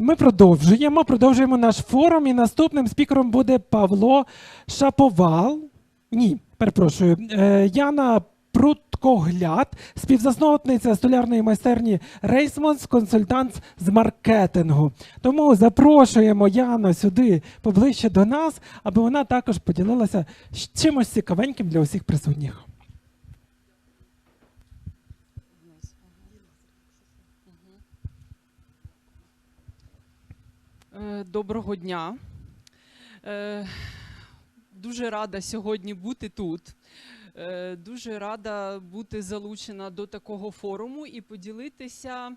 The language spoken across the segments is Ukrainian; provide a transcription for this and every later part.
Ми продовжуємо. Продовжуємо наш форум. І наступним спікером буде Павло Шаповал. Ні, перепрошую. Е, Яна Пруткогляд, співзасновниця столярної майстерні Рейсмонс, консультант з маркетингу. Тому запрошуємо Яну сюди поближче до нас, аби вона також поділилася чимось цікавеньким для усіх присутніх. Е, Доброго дня. Е, Дуже рада сьогодні бути тут. Е, Дуже рада бути залучена до такого форуму і поділитися.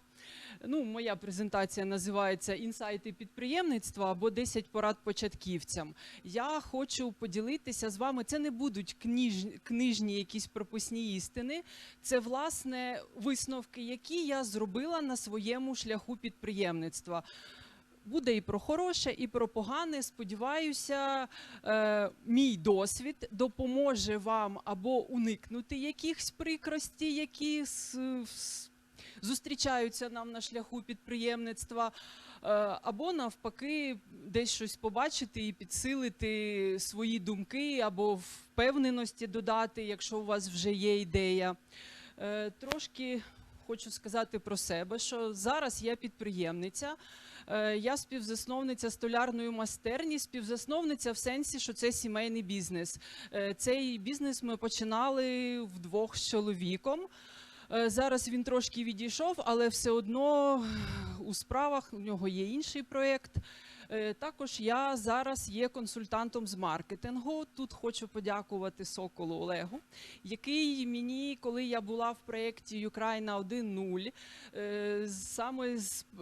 Ну, моя презентація називається Інсайти підприємництва або 10 порад початківцям. Я хочу поділитися з вами. Це не будуть книж... книжні якісь прописні істини. Це власне висновки, які я зробила на своєму шляху підприємництва. Буде і про хороше, і про погане. Сподіваюся, е, мій досвід допоможе вам або уникнути якихось прикростей, які зустрічаються нам на шляху підприємництва, е, або навпаки, десь щось побачити і підсилити свої думки, або впевненості додати, якщо у вас вже є ідея. Е, Трошки хочу сказати про себе, що зараз я підприємниця. Е, Я співзасновниця столярної майстерні, співзасновниця в сенсі, що це сімейний бізнес. Е, Цей бізнес ми починали вдвох з чоловіком. Е, Зараз він трошки відійшов, але все одно у справах у нього є інший проєкт. Е, Також я зараз є консультантом з маркетингу. Тут хочу подякувати Соколу Олегу, який мені, коли я була в проєкті Україна 1.0, е, саме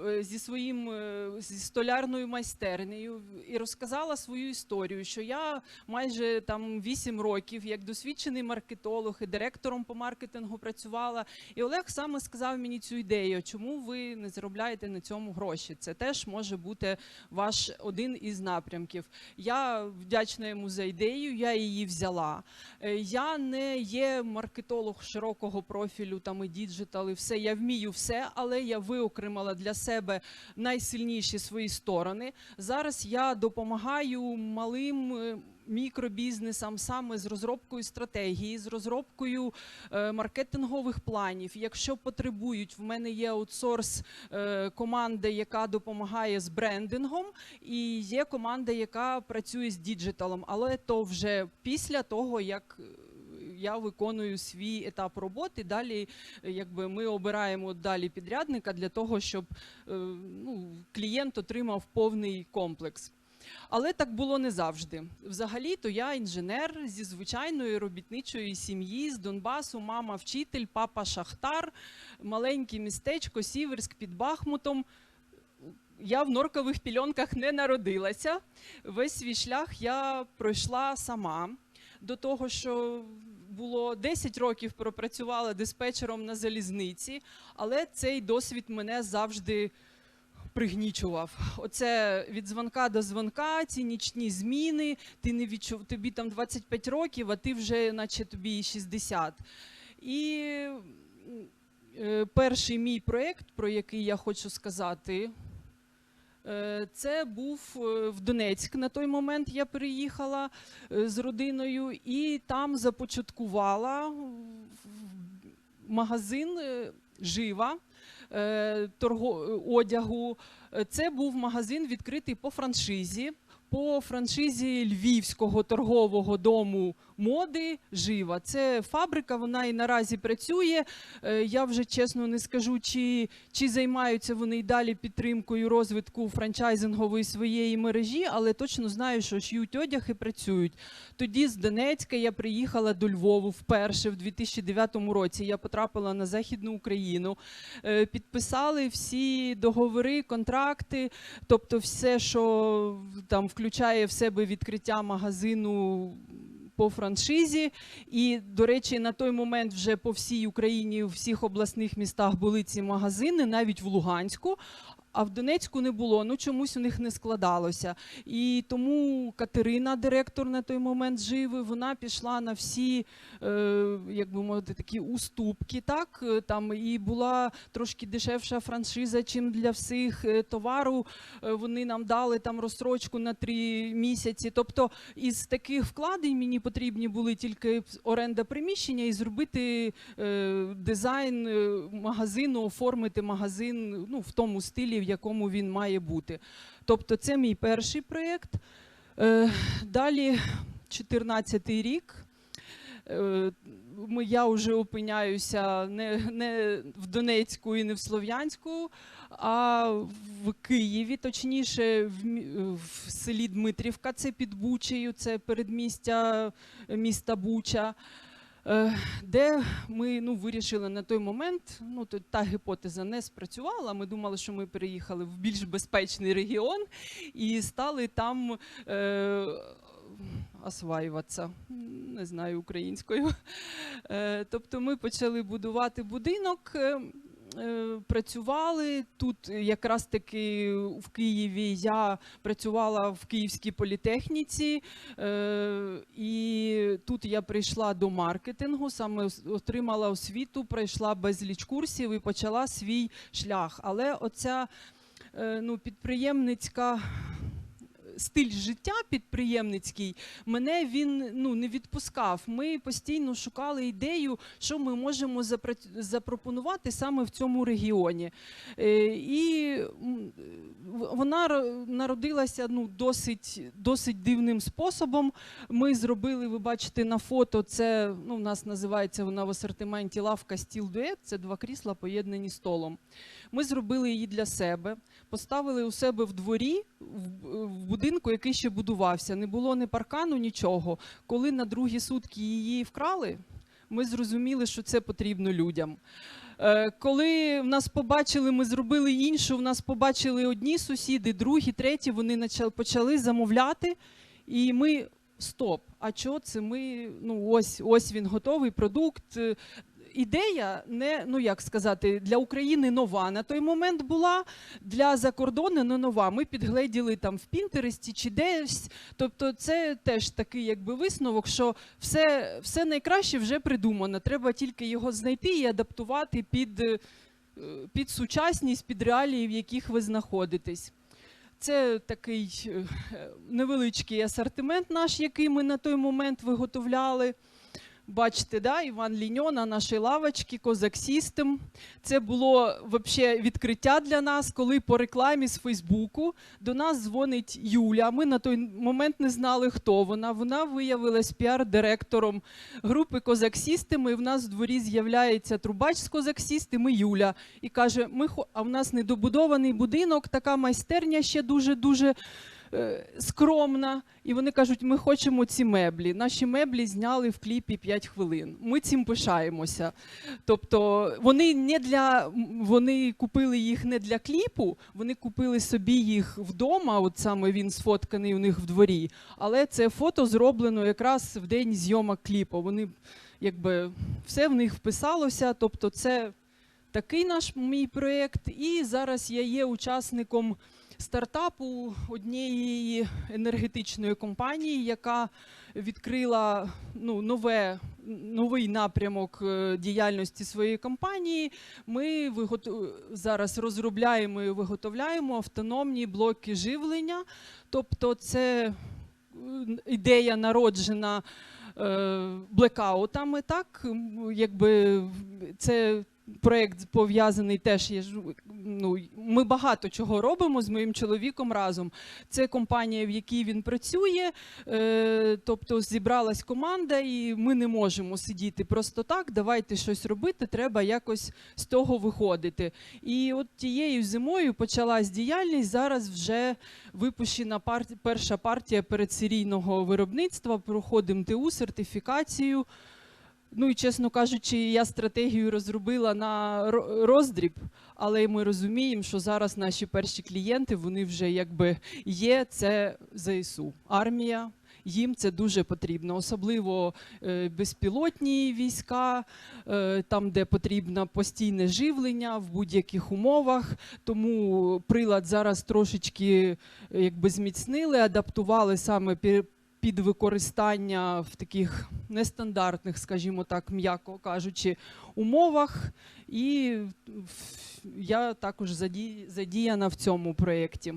е, зі своїм зі столярною майстернею і розказала свою історію, що я майже там 8 років як досвідчений маркетолог і директором по маркетингу працювала. І Олег саме сказав мені цю ідею, чому ви не заробляєте на цьому гроші. Це теж може бути ваш один із напрямків. Я вдячна йому за ідею, я її взяла. Е, Я не є маркетолог широкого профілю, там і діджитал, і все. Я вмію все, але я виокремила для себе найсильніші свої сторони. Зараз я допомагаю малим. Мікробізнесам саме з розробкою стратегії, з розробкою е, маркетингових планів. Якщо потребують, в мене є аутсорс е, команда, яка допомагає з брендингом, і є команда, яка працює з діджиталом. Але то вже після того, як е, я виконую свій етап роботи. Далі, якби ми обираємо далі підрядника для того, щоб ну, клієнт отримав повний комплекс. Але так було не завжди. Взагалі-то я інженер зі звичайної робітничої сім'ї з Донбасу, мама вчитель, папа шахтар, маленьке містечко Сіверськ під Бахмутом. Я в норкових пільонках не народилася. Весь свій шлях я пройшла сама. До того, що було 10 років пропрацювала диспетчером на залізниці, але цей досвід мене завжди пригнічував. Оце від дзвонка до дзвонка, ці нічні зміни. Ти не відчув, тобі там 25 років, а ти вже, наче тобі і 60. І е, перший мій проєкт, про який я хочу сказати, е, це був е, в Донецьк. На той момент я переїхала з родиною і там започаткувала магазин жива одягу. Е, Це був магазин відкритий по франшизі. По франшизі Львівського торгового дому моди жива. Це фабрика, вона і наразі працює. Е, Я вже чесно не скажу, чи, чи займаються вони і далі підтримкою розвитку франчайзингової своєї мережі, але точно знаю, що шиють одяг і працюють. Тоді з Донецька я приїхала до Львову вперше в 2009 році. Я потрапила на Західну Україну. Е, Підписали всі договори, контракти, тобто все, що там включає в себе відкриття магазину. По франшизі, і до речі, на той момент вже по всій Україні, у всіх обласних містах були ці магазини, навіть в Луганську. А в Донецьку не було. Ну чомусь у них не складалося. І тому Катерина, директор на той момент живи, вона пішла на всі, е, як би мовити, такі уступки. Так Е, там і була трошки дешевша франшиза, чим для всіх Е, товару. е, Вони нам дали там розстрочку на три місяці. Тобто, із таких вкладень мені потрібні були тільки оренда приміщення і зробити е, дизайн магазину, оформити магазин ну, в тому стилі, в якому він має бути. Тобто, це мій перший проєкт. Е, далі, 14-й рік. Е, Я вже опиняюся не, не в Донецьку і не в Слов'янську, а в Києві, точніше, в, в селі Дмитрівка, це під Бучею, це передмістя міста Буча. Е, Де ми ну, вирішили на той момент, ну та гіпотеза не спрацювала. Ми думали, що ми переїхали в більш безпечний регіон і стали там е, осваюватися, не знаю українською. Е, тобто ми почали будувати будинок. Е, Працювали тут якраз таки в Києві. Я працювала в Київській політехніці, е, і тут я прийшла до маркетингу, саме отримала освіту, пройшла безліч курсів і почала свій шлях. Але оця е, ну, підприємницька стиль життя підприємницький мене він ну не відпускав. Ми постійно шукали ідею, що ми можемо запропонувати саме в цьому регіоні. Е, І вона народилася ну досить, досить дивним способом. Ми зробили, ви бачите на фото, це ну, у нас називається вона в асортименті лавка стіл дует. Це два крісла поєднані столом. Ми зробили її для себе, поставили у себе в дворі, в, будинку, який ще будувався. Не було ні паркану, нічого. Коли на другі сутки її вкрали, ми зрозуміли, що це потрібно людям. Е, Коли в нас побачили, ми зробили іншу, в нас побачили одні сусіди, другі, треті, вони почали замовляти, і ми. Стоп, а чого це ми? Ну ось ось він готовий продукт. Ідея не ну як сказати для України нова на той момент була для закордону не нова. Ми підгледіли там в Пінтересті чи десь. Тобто, це теж такий якби висновок, що все, все найкраще вже придумано. Треба тільки його знайти і адаптувати під, е, під сучасність, під реалії, в яких ви знаходитесь. Це такий е, невеличкий асортимент наш, який ми на той момент виготовляли. Бачите, да, Іван Ліньо на нашій лавочці, Козак System. Це було вообще відкриття для нас, коли по рекламі з Фейсбуку до нас дзвонить Юля. Ми на той момент не знали, хто вона. Вона виявилась піар-директором групи Козак System, і в нас в дворі з'являється трубач з Козак System і Юля. І каже: ми а в нас недобудований будинок, така майстерня ще дуже-дуже е, скромна. І вони кажуть, ми хочемо ці меблі. Наші меблі зняли в кліпі 5 хвилин. Ми цим пишаємося. Тобто вони не для вони купили їх не для кліпу, вони купили собі їх вдома. От саме він сфотканий у них в дворі. Але це фото зроблено якраз в день зйомок кліпу. Вони якби все в них вписалося. Тобто, це такий наш мій проєкт. І зараз я є учасником стартапу однієї енергетичної компанії, яка відкрила ну, нове, новий напрямок е, діяльності своєї компанії. Ми виготу... зараз розробляємо і виготовляємо автономні блоки живлення. Тобто, це е, ідея народжена е, блекаутами, так якби це проєкт пов'язаний теж. Є ну, ми багато чого робимо з моїм чоловіком разом. Це компанія, в якій він працює. Е, тобто зібралась команда, і ми не можемо сидіти просто так. Давайте щось робити. Треба якось з того виходити. І от тією зимою почалась діяльність. Зараз вже випущена парт- перша партія передсерійного виробництва. Проходимо ТУ, сертифікацію. Ну і чесно кажучи, я стратегію розробила на роздріб, але ми розуміємо, що зараз наші перші клієнти вони вже якби є. Це ЗСУ, армія їм це дуже потрібно, особливо е, безпілотні війська, е, там, де потрібно постійне живлення в будь-яких умовах. Тому прилад зараз трошечки е, якби зміцнили, адаптували саме під використання в таких нестандартних, скажімо так, м'яко кажучи, умовах. І я також задіяна в цьому проєкті.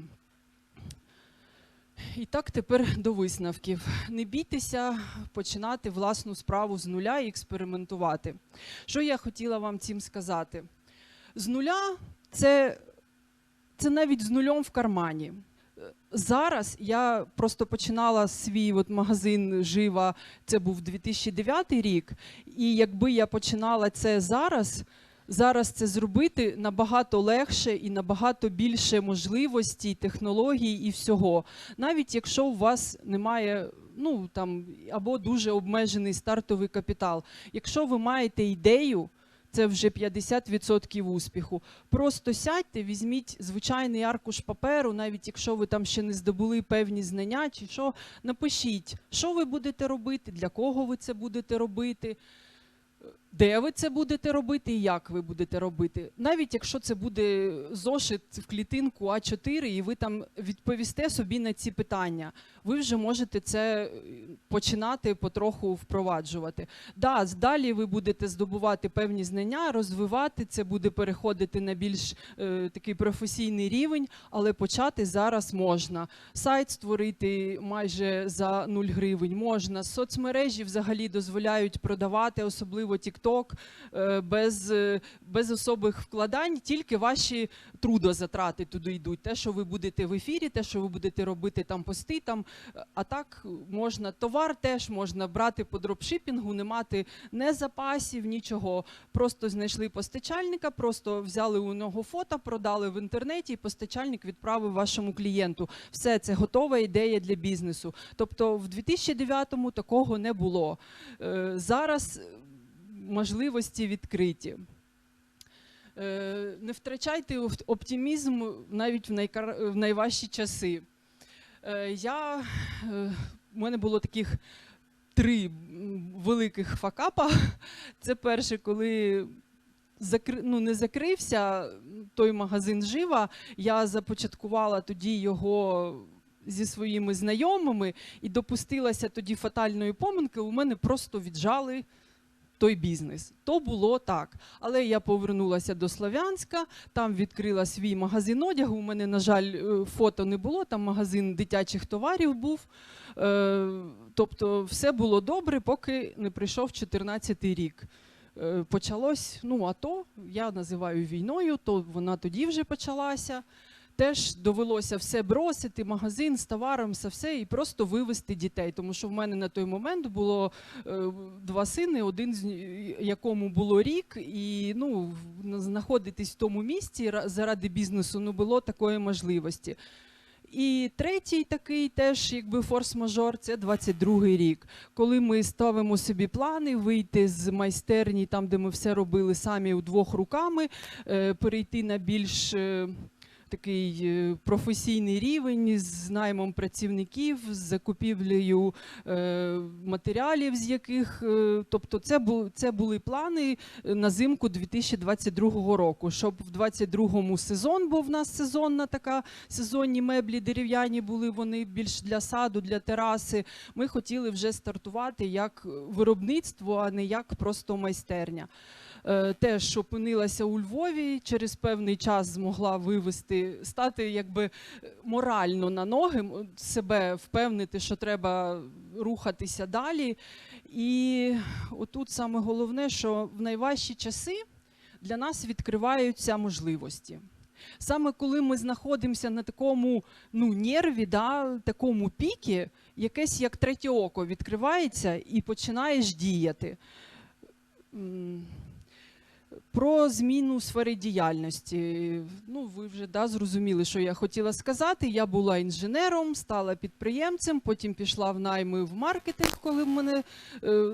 І так тепер до висновків. Не бійтеся починати власну справу з нуля і експериментувати. Що я хотіла вам цим сказати? З нуля це, це навіть з нульом в кармані. Зараз я просто починала свій от магазин жива, це був 2009 рік. І якби я починала це зараз, зараз це зробити набагато легше і набагато більше можливостей, технологій і всього. Навіть якщо у вас немає. Ну там або дуже обмежений стартовий капітал. Якщо ви маєте ідею, це вже 50% успіху. Просто сядьте, візьміть звичайний аркуш паперу, навіть якщо ви там ще не здобули певні знання, чи що, напишіть, що ви будете робити, для кого ви це будете робити. Де ви це будете робити і як ви будете робити? Навіть якщо це буде зошит в клітинку А4, і ви там відповісте собі на ці питання, ви вже можете це е, починати потроху впроваджувати. Да, далі ви будете здобувати певні знання, розвивати це буде переходити на більш е, такий професійний рівень, але почати зараз можна. Сайт створити майже за 0 гривень можна. Соцмережі взагалі дозволяють продавати, особливо TikTok, е, без, е, без особих вкладань, тільки ваші трудозатрати туди йдуть. Те, що ви будете в ефірі, те, що ви будете робити там пости, там Е, а так можна товар теж можна брати по дропшипінгу, не мати не запасів, нічого. Просто знайшли постачальника, просто взяли у нього фото, продали в інтернеті, і постачальник відправив вашому клієнту. Все це готова ідея для бізнесу. Тобто в 2009-му такого не було. Зараз можливості відкриті. Е, Не втрачайте оптимізм навіть в, найважчі часи. Е, Я, е, у мене було таких три великих факапа. Це перше, коли закри... ну, не закрився той магазин жива, я започаткувала тоді його зі своїми знайомими і допустилася тоді фатальної помилки. У мене просто віджали той бізнес. То було так. Але я повернулася до Слов'янська, там відкрила свій магазин одягу. У мене, на жаль, е, фото не було, там магазин дитячих товарів був. Е, Тобто все було добре, поки не прийшов 14-й рік. Е, Почалось, ну, АТО, я називаю війною, то вона тоді вже почалася. Теж довелося все бросити, магазин з товаром, все, все, і просто вивезти дітей. Тому що в мене на той момент було е, два сини, один з якому було рік, і ну, знаходитись в тому місці заради бізнесу не було такої можливості. І третій такий теж якби форс-мажор це 22-й рік, коли ми ставимо собі плани вийти з майстерні, там де ми все робили самі удвох руками, е, перейти на більш е, такий е, професійний рівень з наймом працівників, з закупівлею е, матеріалів, з яких, е, тобто, це бу, це були плани на зимку 2022 року, щоб в 22-му сезон був в нас сезонна така сезонні меблі дерев'яні були вони більш для саду, для тераси. Ми хотіли вже стартувати як виробництво, а не як просто майстерня. Е, Теж опинилася у Львові, через певний час змогла вивести, стати якби е, морально на ноги, себе впевнити, що треба рухатися далі. І отут саме головне, що в найважчі часи для нас відкриваються можливості. Саме коли ми знаходимося на такому ну, нерві, да, такому пікі, якесь як третє око відкривається і починаєш діяти. Про зміну сфери діяльності. Ну, ви вже да, зрозуміли, що я хотіла сказати. Я була інженером, стала підприємцем, потім пішла в найми в маркетинг, коли в мене е,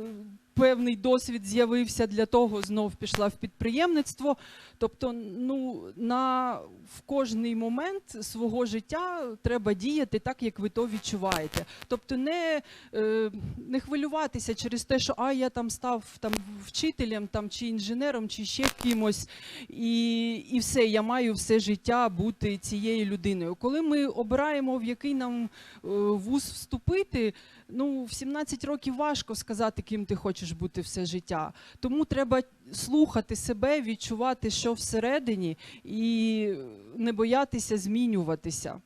певний досвід з'явився для того, знов пішла в підприємництво. Тобто, ну на в кожний момент свого життя треба діяти так, як ви то відчуваєте. Тобто, не, е, не хвилюватися через те, що а я там став там вчителем, там чи інженером, чи ще кимось, і, і все, я маю все життя бути цією людиною. Коли ми обираємо, в який нам е, вуз вступити, ну в 17 років важко сказати, ким ти хочеш бути все життя. Тому треба слухати себе, відчувати, що всередині, і не боятися змінюватися.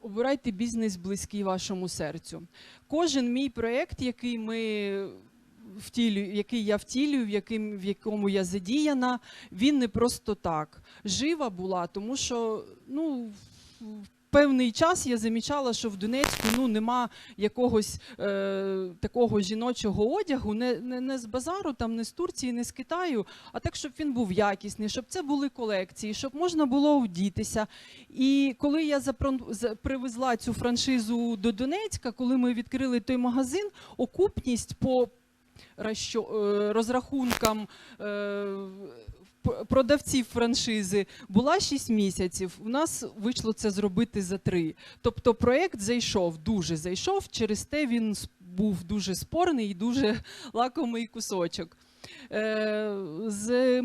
Обирайте бізнес близький вашому серцю. Кожен мій проєкт, який ми втілюю, який я втілюю, в, яким, в якому я задіяна, він не просто так. Жива була, тому що ну, певний час я замічала, що в Донецьку ну, нема якогось е, такого жіночого одягу, не, не, не з базару, там, не з Турції, не з Китаю, а так, щоб він був якісний, щоб це були колекції, щоб можна було вдітися. І коли я запрон- привезла цю франшизу до Донецька, коли ми відкрили той магазин, окупність по е, розрахункам е, продавців франшизи була 6 місяців. У нас вийшло це зробити за 3. Тобто проєкт зайшов, дуже зайшов, через те він був дуже спорний і дуже лакомий кусочок. Е, З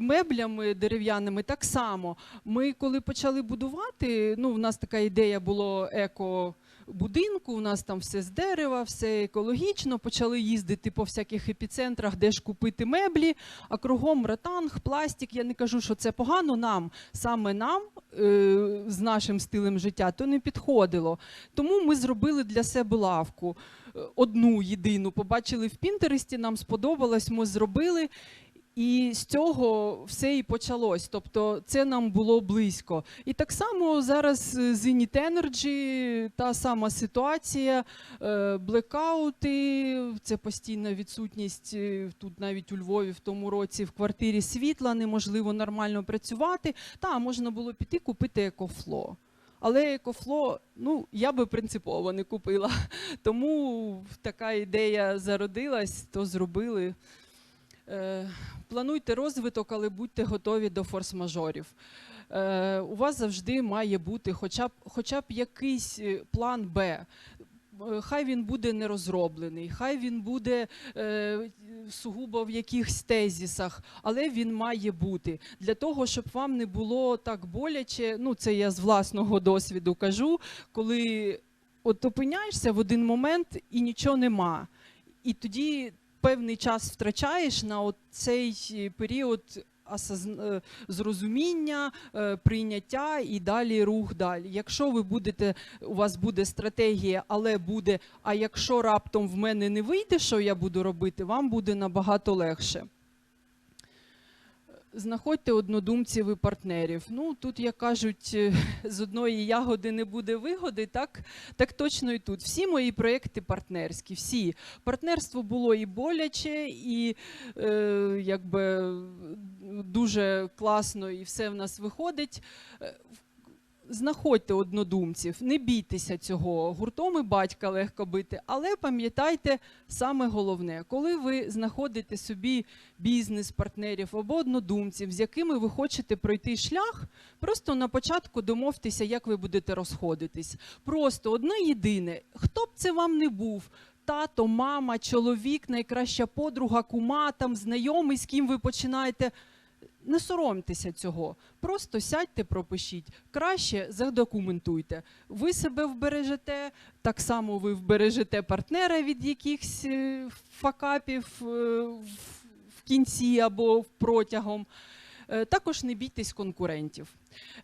меблями дерев'яними так само. Ми коли почали будувати, ну, в нас така ідея було еко. Будинку, у нас там все з дерева, все екологічно. Почали їздити по всяких епіцентрах, де ж купити меблі, а кругом ратанг, пластик. Я не кажу, що це погано нам, саме нам е, з нашим стилем життя, то не підходило. Тому ми зробили для себе лавку. Е, Одну єдину побачили в Пінтересті, нам сподобалось, ми зробили. І з цього все і почалось. Тобто це нам було близько. І так само зараз е, з Init Energy та сама ситуація, е, блекаути, це постійна відсутність е, тут навіть у Львові в тому році в квартирі світла, неможливо нормально працювати. Та можна було піти купити екофло. Але екофло, ну я би принципово не купила. Тому така ідея зародилась, то зробили. Е, плануйте розвиток, але будьте готові до форс-мажорів. Е, у вас завжди має бути хоча б, хоча б якийсь е, план Б. Хай він буде не розроблений, хай він буде е, сугубо в якихось тезісах, але він має бути для того, щоб вам не було так боляче. Ну, це я з власного досвіду кажу, коли от опиняєшся в один момент і нічого нема. І тоді певний час втрачаєш на цей е, період е, зрозуміння, е, прийняття і далі рух далі. Якщо ви будете, у вас буде стратегія, але буде, а якщо раптом в мене не вийде, що я буду робити, вам буде набагато легше. Знаходьте однодумців і партнерів. Ну тут, як кажуть, е, з одної ягоди не буде вигоди, так, так точно і тут. Всі мої проекти партнерські, всі. Партнерство було і боляче, і е, якби дуже класно, і все в нас виходить. Знаходьте однодумців, не бійтеся цього. Гуртом і батька легко бити, але пам'ятайте саме головне, коли ви знаходите собі бізнес-партнерів або однодумців, з якими ви хочете пройти шлях, просто на початку домовтеся, як ви будете розходитись. Просто одне єдине, хто б це вам не був. Тато, мама, чоловік, найкраща подруга, кума, там знайомий, з ким ви починаєте. Не соромтеся цього. Просто сядьте, пропишіть. Краще задокументуйте. Ви себе вбережете, так само ви вбережете партнера від якихось е, факапів е, в- кінці або протягом. Е, Також не бійтесь конкурентів.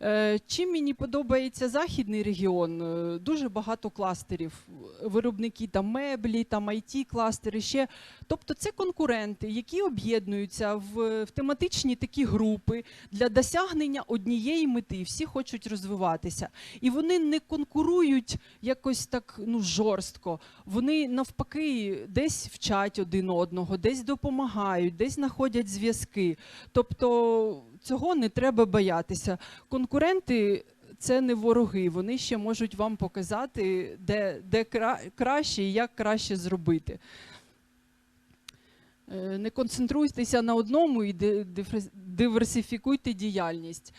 Е, Чим мені подобається західний регіон? Е, Дуже багато кластерів. Виробники там меблі, там it кластери ще. Тобто це конкуренти, які об'єднуються в, в тематичні такі групи для досягнення однієї мети. Всі хочуть розвиватися. І вони не конкурують якось так ну, жорстко. Вони навпаки десь вчать один одного, десь допомагають, десь знаходять зв'язки. Тобто цього не треба боятися. Конкуренти. Це не вороги, вони ще можуть вам показати, де, де кра- краще і як краще зробити. Е, Не концентруйтеся на одному і диверсифікуйте діяльність.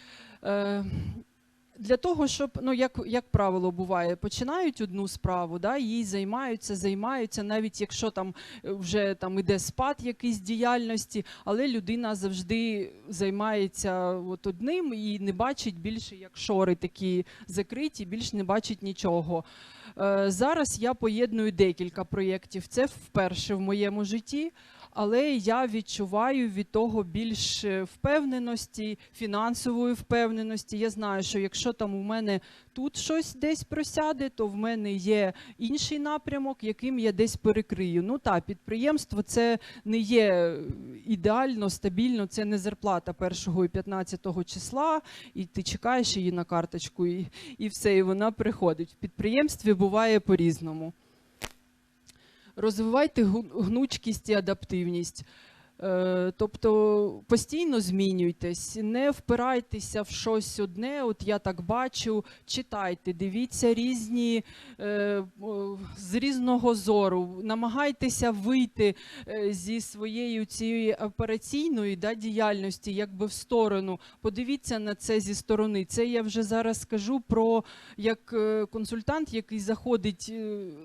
Для того, щоб, ну як, як правило буває, починають одну справу, да, їй займаються, займаються, навіть якщо там е, вже там іде спад якийсь діяльності, але людина завжди займається от одним і не бачить більше, як шори такі закриті, більш не бачить нічого. Е, Зараз я поєдную декілька проєктів. Це вперше в моєму житті, але я відчуваю від того більш е, впевненості, фінансової впевненості. Я знаю, що якщо там у мене тут щось десь просяде, то в мене є інший напрямок, яким я десь перекрию. Ну так, підприємство це не є ідеально, стабільно, це не зарплата 1 і 15 числа, і ти чекаєш її на карточку, і, і все, і вона приходить. В підприємстві буває по-різному. Розвивайте гнучкість і адаптивність. Е, Тобто постійно змінюйтесь, не впирайтеся в щось одне. От я так бачу, читайте, дивіться різні е, з різного зору, намагайтеся вийти е, зі своєю цією операційної да, діяльності, якби в сторону. Подивіться на це зі сторони. Це я вже зараз скажу про як консультант, який заходить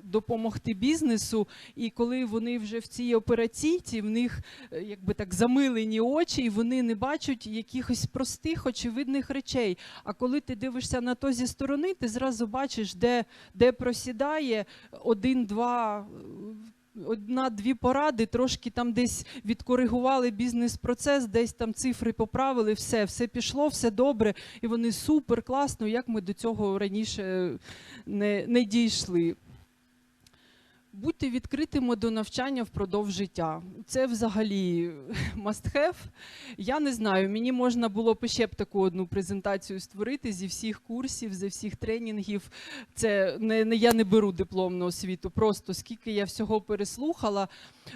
допомогти бізнесу, і коли вони вже в цій операційці, в них якби так замилені очі, і вони не бачать якихось простих, очевидних речей. А коли ти дивишся на то зі сторони, ти зразу бачиш, де, де просідає один-два. е, Одна-дві поради, трошки там десь відкоригували бізнес-процес, десь там цифри поправили, все, все пішло, все добре, і вони супер класно, як ми до цього раніше не, не дійшли. Будьте відкритими до навчання впродовж життя. Це взагалі must have. Я не знаю, мені можна було б ще б таку одну презентацію створити зі всіх курсів, зі всіх тренінгів. Це не, не я не беру дипломну освіту, просто скільки я всього переслухала.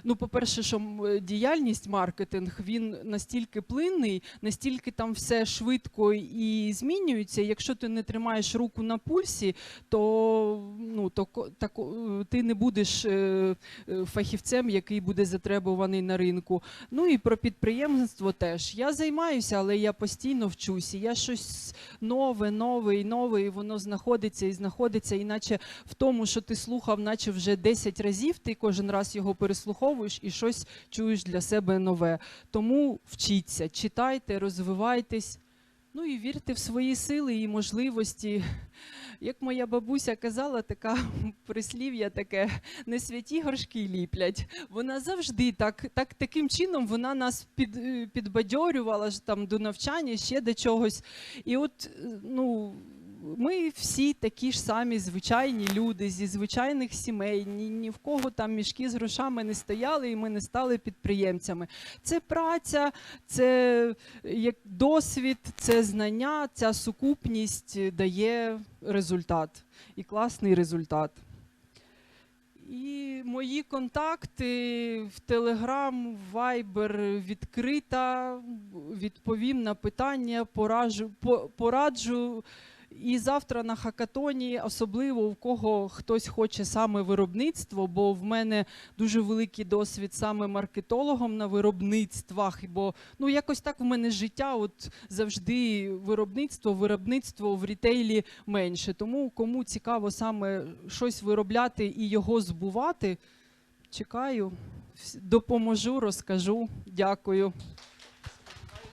Ну, по-перше, що діяльність маркетинг він настільки плинний, настільки там все швидко і змінюється. Якщо ти не тримаєш руку на пульсі, то ну то тако- ти не будеш е, е, фахівцем, який буде затребуваний на ринку. Ну і про підприємництво теж. Я займаюся, але я постійно вчуся. Я щось нове, нове і нове, і воно знаходиться і знаходиться, іначе в тому, що ти слухав, наче вже 10 разів, ти кожен раз його переслуховуєш і щось чуєш для себе нове. Тому вчіться, читайте, розвивайтесь. Ну і вірте в свої сили і можливості. Як моя бабуся казала, така прислів'я таке: не святі горшки ліплять. Вона завжди так, так таким чином вона нас під, е, підбадьорювала ж там до навчання, ще до чогось. І от е, ну. Ми всі такі ж самі звичайні люди зі звичайних сімей. Ні, ні в кого там мішки з грошами не стояли, і ми не стали підприємцями. Це праця, це як досвід, це знання, ця сукупність дає результат і класний результат. І мої контакти в Telegram, в Viber відкрита, відповім на питання, пораджу, по- пораджу. І завтра на хакатоні, особливо у кого хтось хоче саме виробництво, бо в мене дуже великий досвід саме маркетологом на виробництвах. Бо ну якось так в мене життя, от завжди виробництво, виробництво в рітейлі менше. Тому кому цікаво саме щось виробляти і його збувати, чекаю, допоможу, розкажу. Дякую.